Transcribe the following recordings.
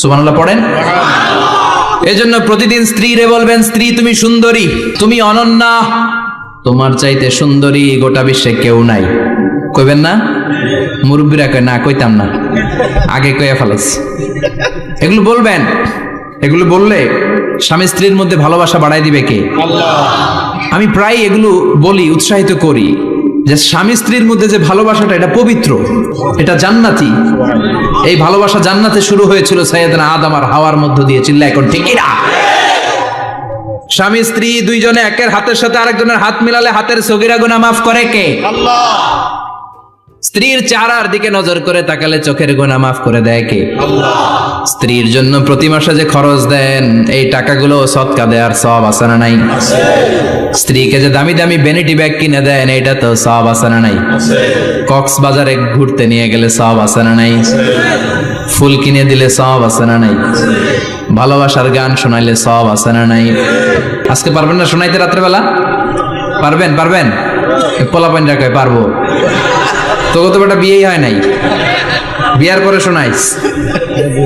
সুবহানাল্লাহ পড়েন। এজন্য প্রতিদিন স্ত্রীরে বলবেন স্ত্রী তুমি সুন্দরী তুমি অনন্যা। তোমার চাইতে সুন্দরী গোটা বিশ্বে কেউ নাই। কইবেন না? মুরব্বীরা কয় না কইতাম না। আগে কয়ে ফেলাইছি এগুলো বলবেন। এগুলো বললে স্বামী স্ত্রীর মধ্যে ভালোবাসা বাড়াই দিবে কে? আমি প্রায় এগুলো বলি উৎসাহিত করি। যে স্বামী স্ত্রীর মধ্যে যে ভালোবাসাটা, এটা পবিত্র, এটা জান্নাতি। এই ভালোবাসা জান্নাতে শুরু হয়েছিল সৈয়দনা আদম আর হাওয়ার মধ্য দিয়ে চিল্লা এখন ঠিক না? স্বামী স্ত্রী দুইজনে একের হাতের সাথে আরেকজনের হাত মিলালে হাতের সগিরা গুনা মাফ করে কে? স্ত্রীর চারার দিকে নজর করে তাকালে চোখের গোনা মাফ করে দেয় কে? স্ত্রীর জন্য প্রতি মাসে যে খরচ দেন এই টাকাগুলো সৎকা দেওয়ার সব আছে না নাই? স্ত্রীকে যে দামি দামি বেনিটি ব্যাগ কিনে দেন এটা তো সব আছে না নাই? কক্সবাজারে ঘুরতে নিয়ে গেলে সব আছে না নাই? ফুল কিনে দিলে সব আছে না নাই? ভালোবাসার গান শোনাইলে সব আছে না নাই? আজকে পারবেন না শোনাইতে রাত্রেবেলা? পারবেন পারবেন? পোলা পাইন রাখায় পারব? তোকে তো বেটা বিয়েই হয় নাই। বিয়ার পরে শোনাইস।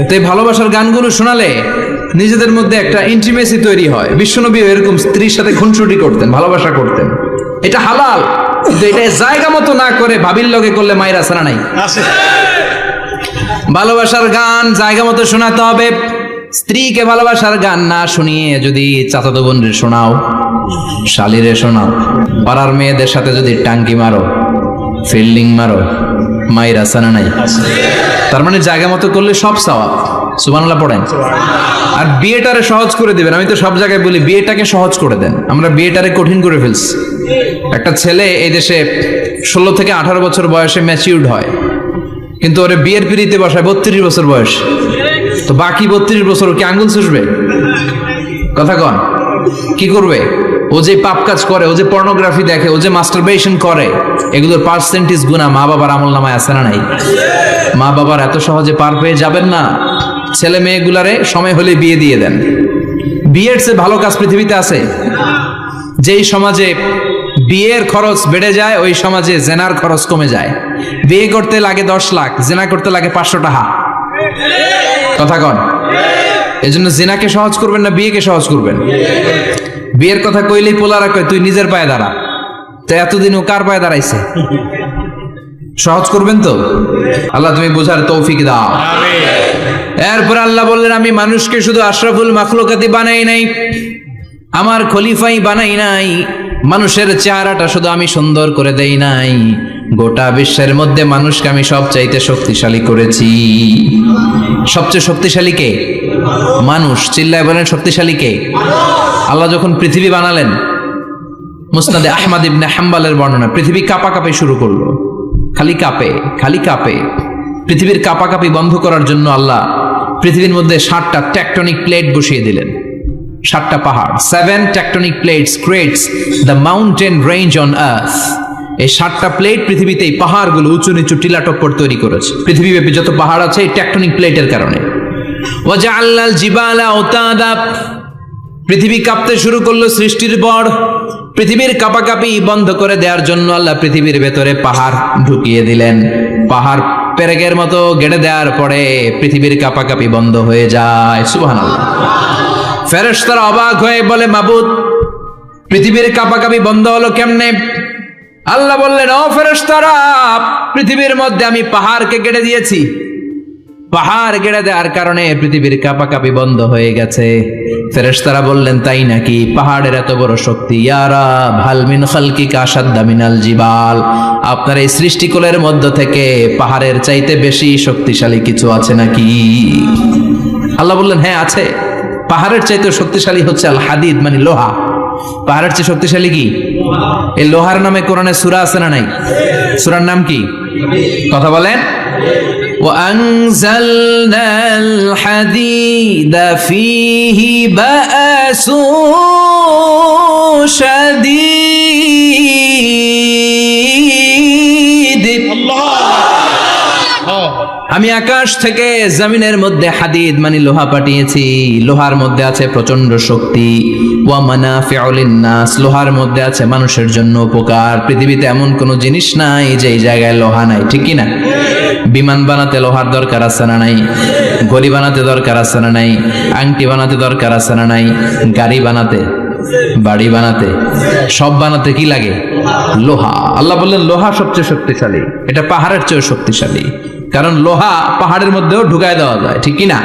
তো এই ভালোবাসার গানগুলো শোনালে নিজেদের মধ্যে একটা ইন্টিমেসি তৈরি হয়। বিশ্বনবী এরকম স্ত্রীর সাথে খুনসুটি করতেন ভালোবাসা করতেন। এটা হালাল কিন্তু এটা জায়গা মতো না করে ভাবির লগে করলে মায়ের আসারা নাই। ভালোবাসার গান জায়গা মতো শোনাতে হবে। স্ত্রীকে ভালোবাসার গান না শুনিয়ে যদি চাচাতো বোনরে শোনাও শালিরে শোনাও পাড়ার মেয়েদের সাথে যদি টাঙ্কি মারো ফিল্ডিং মারো মায়ের আসানা নাই। তার মানে জায়গা মতো করলে সব সওয়াব। সুবহানাল্লাহ পড়েন। আর বিয়েটারে সহজ করে দেবেন আমি তো সব জায়গায় বলি বিয়েটাকে সহজ করে দেন। আমরা বিয়েটারে কঠিন করে ফেলছি। একটা ছেলে এই দেশে ষোলো থেকে আঠারো বছর বয়সে ম্যাচিউর্ড হয়। কিন্তু ওরে বিয়ের পিড়িতে বসায় বত্রিশ বছর বয়স। তো বাকি বত্রিশ বছর ও কি আঙ্গুল চুষবে? কথা কন। কি করবে? ও যে পাপ কাজ করে, ও যে পর্নোগ্রাফি দেখে, ও যে মাস্টারবেশন করে, এগুলোর পার্সেন্টেজ গুণা মা বাবার আমল নামায় আছে না নাই? মা বাবার এত সহজে পার পেয়ে যাবেন না। ছেলে মেয়েগুলারে সময় হলে বিয়ে দিয়ে দেন। বিয়ের চেয়ে ভালো কাজ পৃথিবীতে আছে। যেই সমাজে বিয়ের খরচ বেড়ে যায়, ওই সমাজে জেনার খরচ কমে যায়। বিয়ে করতে লাগে দশ লাখ, জেনা করতে লাগে পাঁচশো টাকা। কথা কন? এজন্য জেনাকে সহজ করবেন না বিয়েকে সহজ করবেন? বিয়ের কথা কইলেই পোলারা কয় তুই নিজের পায়ে দাঁড়া। তো এতদিন ও কার পায়ে দাঁড়াইছে? সহজ করবেন তো? আল্লাহ তুমি বোঝার তৌফিক দাও। এরপর আল্লাহ বললেন আমি মানুষকে শুধু আশরাফুল মাখলুকাতি বানাই নাই আমার খলিফাই বানাই নাই মানুষের চেহারাটা শুধু আমি সুন্দর করে দেই নাই গোটা বিশ্বের মধ্যে মানুষকে আমি সবচাইতে শক্তিশালী করেছি। সবচেয়ে শক্তিশালী কে? মানুষ। চিল্লায় বলেন শক্তিশালী কে? আল্লাহ যখন পৃথিবী বানালেন, মুসনাদে আহমদ ইবনে হাম্বালের বর্ণনা, পৃথিবী কাঁপাকাঁপি শুরু করল। খালি কাঁপে খালি কাঁপে। পৃথিবীর কাঁপাকাঁপি বন্ধ করার জন্য আল্লাহ পৃথিবীর মধ্যে ষাটটা টেকটনিক প্লেট বসিয়ে দিলেন। সাতটা পাহাড় seven tectonic plates creates the mountain range on earth এই সাতটা প্লেট পৃথিবীতে এই পাহাড়গুলো উঁচু নিচু টিলা টপ্পর তৈরি করেছে। পৃথিবীব্যাপী যত পাহাড় আছে এই টেকটনিক প্লেটের কারণে। ওয়াজআল্লাল জিবালা ওতাদা পৃথিবী কাঁপতে শুরু করল সৃষ্টির পর। পৃথিবীর কাপাকাপি বন্ধ করে দেওয়ার জন্য আল্লাহ পৃথিবীর ভেতরে পাহাড় ঢুকিয়ে দিলেন। পাহাড় পেরেকের মতো গেড়ে দেওয়ার পরে পৃথিবীর কাপাকাপি বন্ধ হয়ে যায়। সুবহানাল্লাহ। ফেরেশতারা অবাক হয়ে বলে, মাবুদ, পৃথিবীর কাপাকাপি বন্ধ হলো কেমনে? আল্লাহ বললেন, ও ফেরেশতারা, পৃথিবীর মধ্যে আমি পাহাড়কে গেড়ে দিয়েছি। পাহাড় গেড়ে দেওয়ার কারণে পৃথিবীর কাপাকাপি বন্ধ হয়ে গেছে। ফেরেশতারা বললেন, তাই নাকি? পাহাড়ের এত বড় শক্তি। ইয়ারা ভালমিন খালকি কাসাদ্দা মিনাল জিবাল। আপনার এই সৃষ্টিকুলের মধ্য থেকে পাহাড়ের চাইতে বেশি শক্তিশালী কিছু আছে নাকি? আল্লাহ বললেন হ্যাঁ আছে। পাহাড়ের চাইতে শক্তিশালী হচ্ছে আল হাদিদ মানে লোহা। পাহাড়ের চেয়ে শক্তিশালী কি? এই লোহার নামে কোরআনে সুরা আছে না নাই? সুরার নাম কি? কথা বলেন। وأنزلنا الحديد فيه بأس شديد. আমি আকাশ থেকে জমিনের মধ্যে হাদিদ মানে লোহা পাঠিয়েছি। লোহার মধ্যে আছে প্রচণ্ড শক্তি। ওয়া মানাফিউল নাস লোহার মধ্যে আছে মানুষের জন্য উপকার। পৃথিবীতে এমন কোনো জিনিস নাই যে এই জায়গায় লোহা নাই, ঠিক না বিমান বানাতে লোহার দরকার আছে না নাই? গড়ি বানাতে দরকার আছে না নাই? আংটি বানাতে দরকার আছে না নাই? গাড়ি বানাতে, বাড়ি বানাতে, সব বানাতে কি লাগে? লোহা। আল্লাহ বললেন, লোহা সবচেয়ে শক্তিশালী। এটা পাহাড়ের চেয়েও শক্তিশালী। কারণ লোহা পাহাড়ের মধ্যেও ঢুকায় দেওয়া যায়, ঠিক কি না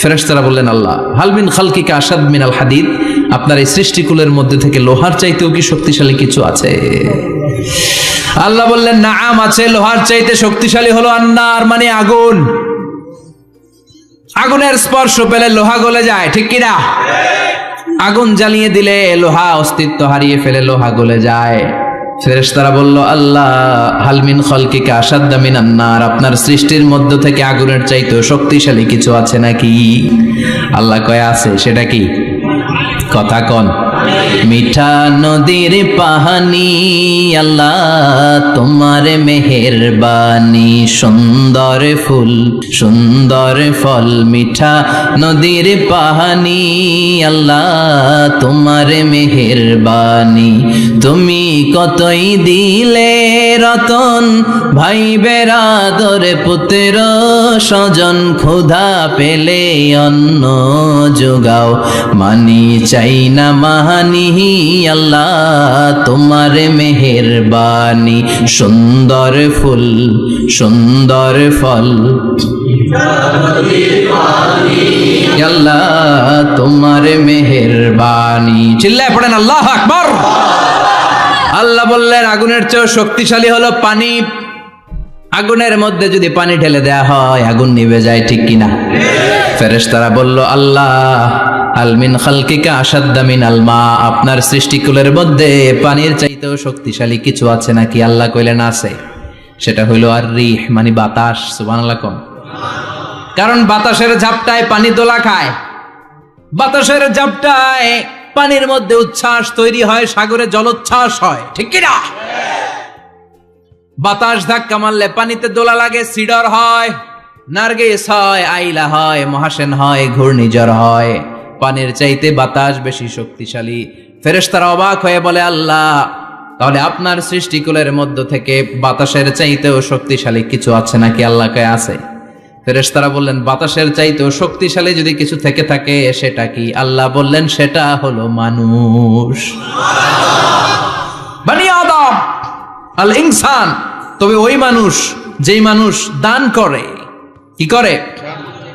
ফেরেশতারা বললেন, আল্লাহ হালমিন খালকিকা আসাদ মিন আল হাদিদ? আপনার এই সৃষ্টিকুলের মধ্যে থেকে লোহার চাইতেও কি শক্তিশালী কিছু আছে? আল্লাহ বললেন না আম আছে, লোহার চাইতে শক্তিশালী হলো আন্নার মানে আগুন। আগুনের স্পর্শ পেলে লোহা গলে যায়, ঠিক কিনা? আগুন জ্বালিয়ে দিলে লোহা অস্তিত্ব হারিয়ে ফেলে লোহা গলে যায়। ফেরেশতারা বলল, আল্লাহ হালমিন খলকিকা আসাদ্দা মিনান্নার আপনার সৃষ্টির মধ্য থেকে আগুনের চাইতো শক্তিশালী কিছু আছে নাকি? আল্লাহ কয়ে, আছে। সেটা কি? কথা কন। মিঠা নদীর পাহানি, আল্লাহ তোমার মেহেরবানি। সুন্দর ফুল, সুন্দর ফল, মিঠা নদীর পাহানি, আল্লাহ তোমার মেহেরবানি। তুমি কতই দিলে রতন ভাই বেরাদর পুত্র স্বজন, ক্ষুধা পেলে অন্ন যোগাও। মানি চাই না মাহানি আল্লাহ, তোমার মেহেরবানি। সুন্দর ফুল, সুন্দর ফল। আল্লাহ, তোমার মেহেরবানি। চিল্লায় পড়েন, আল্লাহ আকবর। আল্লাহ বললেন, আগুনের চেয়েও শক্তিশালী হলো পানি। আগুনের মধ্যে যদি পানি ঢেলে দেয়া হয়, আগুন নিভে যায় ঠিক কিনা? ফেরেশতারা বলল, আল্লাহ আলমিন খালকিকা আসাদ্দামিন আলমা আপনার সৃষ্টিকুলের মধ্যে পানির চাইতেও শক্তিশালী কিছু আছে নাকি? আল্লাহ কইলেন, আছে। সেটা হইল আর রিহ মানে বাতাস, সুবহানাল্লাহ কম কারণ বাতাসের ঝাপটায় পানি দোলা খায়। বাতাসের ঝাপটায় পানির মধ্যে উচ্ছ্বাস তৈরি হয়, সাগরে জলোচ্ছ্বাস হয়। ঠিক কিনা? বাতাস ধাক্কা মারলে পানিতে দোলা লাগে, সিডর হয়, নার্গেস হয়, আইলা হয়, মহাসেন হয়, ঘূর্ণিঝড় হয়। পানির চাইতে বাতাস বেশি শক্তিশালী। ফেরেশতারা অবাক হয়ে বলে, আল্লাহ, তাহলে আপনার সৃষ্টিকুলের মধ্য থেকে বাতাসের চাইতেও শক্তিশালী কিছু আছে নাকি? আল্লাহকে আছে? ফেরেশতারা বললেন, বাতাসের চাইতেও শক্তিশালী যদি কিছু থেকে থাকে, সেটা কি? আল্লাহ বললেন, সেটা হলো মানুষ। আল ইনসান তবে ওই মানুষ, যেই মানুষ দান করে, কি করে?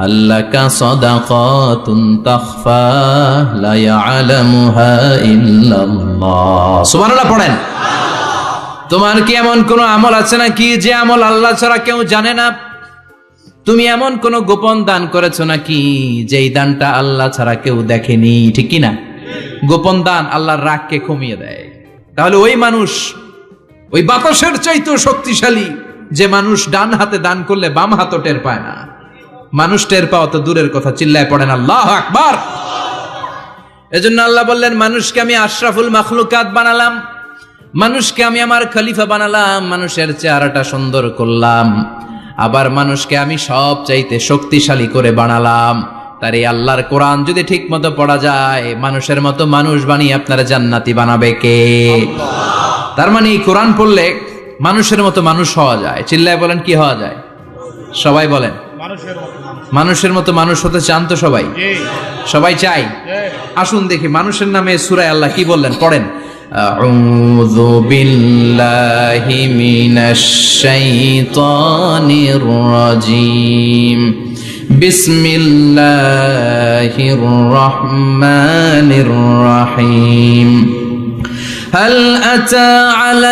আল্লাকা সাদাকাতুন তাখফা, লা ইয়ালামুহা ইল্লাল্লাহ। সুবহানাল্লাহ পড়েন। তোমার কি এমন কোন আমল আছে নাকি যে আমল আল্লাহ ছাড়া কেউ জানে না? তুমি এমন কোন গোপন দান করেছ নাকি যেই দানটা আল্লাহ ছাড়া কেউ দেখেনি, ঠিক কি না গোপন দান আল্লাহর রাগকে কমিয়ে দেয়। তাহলে ওই মানুষ, ওই বাতাসের চাইতেও শক্তিশালী, যে মানুষ ডান হাতে দান করলে বাম হাতও টের পায় না। মানুষ টের পাওয়া তো দূরের কথা, চিল্লায় পড়েন, আল্লাহ আকবার! এজন্য আল্লাহ বললেন, মানুষকে আমি আশরাফুল মাখলুকাত বানালাম, মানুষকে আমি আমার খলিফা বানালাম, মানুষের চেহারাটা সুন্দর করলাম, আবার মানুষকে আমি সব চাইতে শক্তিশালী করে বানালাম। তার এই আল্লাহর কোরআন যদি ঠিক মতো পড়া যায়, মানুষের মতো মানুষ বানিয়ে আপনার জান্নাতি বানাবে কে? তার মানে এই কোরআন পড়লে মানুষের মতো মানুষ হওয়া যায়। চিল্লায় বলেন, কি হওয়া যায়? সবাই বলেন মানুষের মতো মানুষ হতে চান তো সবাই সবাই চাই আসুন দেখি মানুষের নামে সুরায় আল্লাহ কি বললেন পড়েন أعوذ بالله من الشيطان الرجيم بسم الله الرحمن الرحيم هل أتى على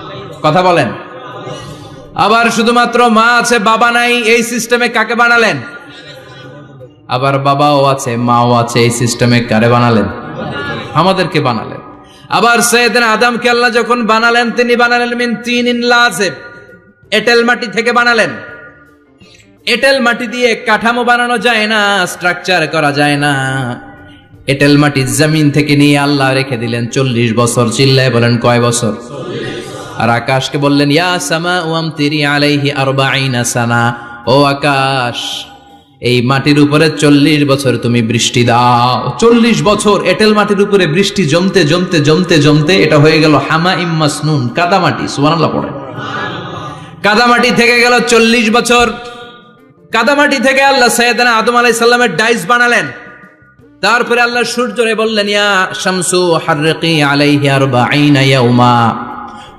কথা বলেন। আবার শুধুমাত্র মা আছে, বাবা নাই, এই সিস্টেমে কাকে বানালেন? আবার বাবাও আছে, মাও আছে, এই সিস্টেমে কারে বানালেন? আমাদেরকে বানালেন। আবার সৈয়দিন আদমকে আল্লাহ যখন বানালেন, তিনি বানালেন মিন তিন ইন লাজেব। এটেল মাটি থেকে বানালেন। এটেল মাটি দিয়ে কাঠামো বানানো যায় না স্ট্রাকচার করা যায় না। এটেল মাটি জমিন থেকে নিয়ে আল্লাহ রেখে দিলেন, চল্লিশ বছর, চিল্লায় বলেন কয় বছর? আর আকাশকে বললেন, ইয়া সামা ওয়াম তিরি আলাইহি আরবাইনা সানা ও আকাশ, এই মাটির উপরে চল্লিশ বছর তুমি বৃষ্টি দাও। চল্লিশ বছর এটেল মাটির উপরে বৃষ্টি জমতে জমতে জমতে জমতে এটা হয়ে গেল হামা ইম্মাস নুন কাদামাটি, সুবহানাল্লাহ পড়ে কাদামাটি থেকে গেল চল্লিশ বছর। কাদামাটি থেকে আল্লাহ সৈয়দনা আদম আলাই সাল্লামের ডাইস বানালেন। তারপরে আল্লাহ সূর্যরে বললেন, ইয়া শামসু হাররিকি আলাইহি আরবাঈনা ইয়াউমা।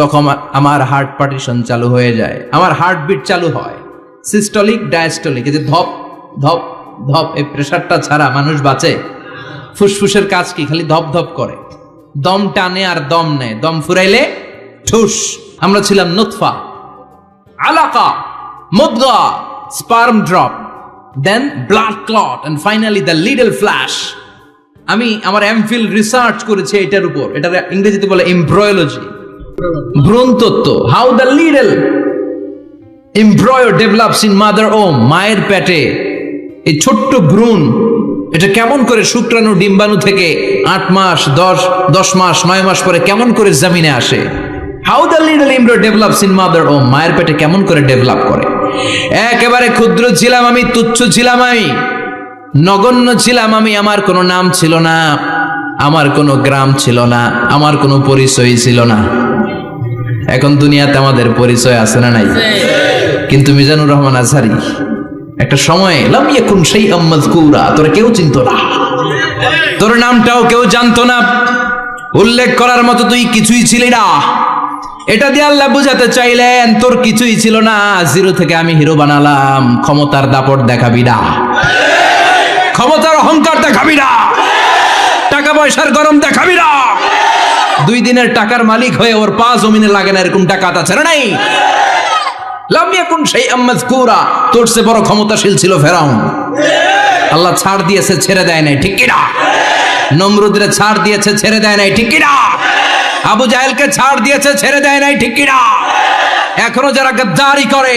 তখন আমার হার্ট পার্টিশন চালু হয়ে যায়। আমার হার্টবিট চালু হয়। সিস্টলিক ডায়াস্টলিক এই যে ধপ ধপ ধপ, এই প্রেশারটা ছাড়া মানুষ বাঁচে। ফুসফুসের কাজ কি? খালি ধপ ধপ করে। দম টানে আর দম নেয়। দম ফুরাইলে ঠুস। আমরা ছিলাম নুতফা। আলাকা মুদগা sperm drop then blood clot and finally the little flesh আমি আমার এমফিল রিসার্চ করেছি এটার উপর। এটা ইংরেজিতে বলে embryology ভ্রূণতত্ত্ব how the little embryo develops in mother womb মায়ের পেটে, এই ছোট্ট ভ্রূণ, এটা কেমন করে শুক্রাণু, ডিম্বাণু থেকে আট মাস, দশ দশ মাস, নয় মাস পরে কেমন করে জমিনে আসে? How the little embryo develops in mother womb মায়ের পেটে কেমন করে ডেভেলপ করে? একেবারে ক্ষুদ্র ছিলাম আমি, তুচ্ছ ছিলাম আমি, নগণ্য ছিলাম আমি, আমার কোনো নাম ছিল না, আমার কোনো গ্রাম ছিল না, আমার কোনো পরিচয় ছিল না। এখন দুনিয়াতে আমাদের পরিচয় আছে না নাই? কিন্তু মিজানুর রহমান আজহারি একটা সময় লাম ইয়াকুন সেই আম্মাদ কুরা তোর কেউ চিনত না। তোর নামটাও কেউ জানতো না। উল্লেখ করার মতো তুই কিছুই ছিলি না। এটা দিয়ে আল্লাহ বুঝাতে চাইলেন তোর কিছুই ছিল না। জিরো থেকে আমি হিরো বানালাম ক্ষমতার দাপট দেখাবি না। ক্ষমতার অহংকার দেখাবি না। টাকা পয়সার গরম দেখাবি না। দুই দিনের টাকার মালিক হয়ে ওর পা জমিনে লাগে না, এরকম টাকা তা ছেড়ে নাই? তোর ক্ষমতাশীল ছিল আল্লাহ ছাড় দিয়েছে, ছেড়ে দেয় নাই, ঠিক ছাড় দিয়েছে, ছেড়ে দেয় নাই, ঠিক আবু ছাড় দিয়েছে, ছেড়ে দেয় নাই, ঠিক এখনও যারা গদ্দারি করে,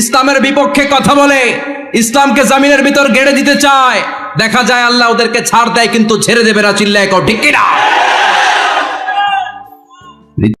ইসলামের বিপক্ষে কথা বলে, ইসলামকে জামিনের ভিতর গেড়ে দিতে চায়, দেখা যায় আল্লাহ ওদেরকে ছাড় দেয়, কিন্তু ছেড়ে দেবে না, চিল্লায় কও কিনা? les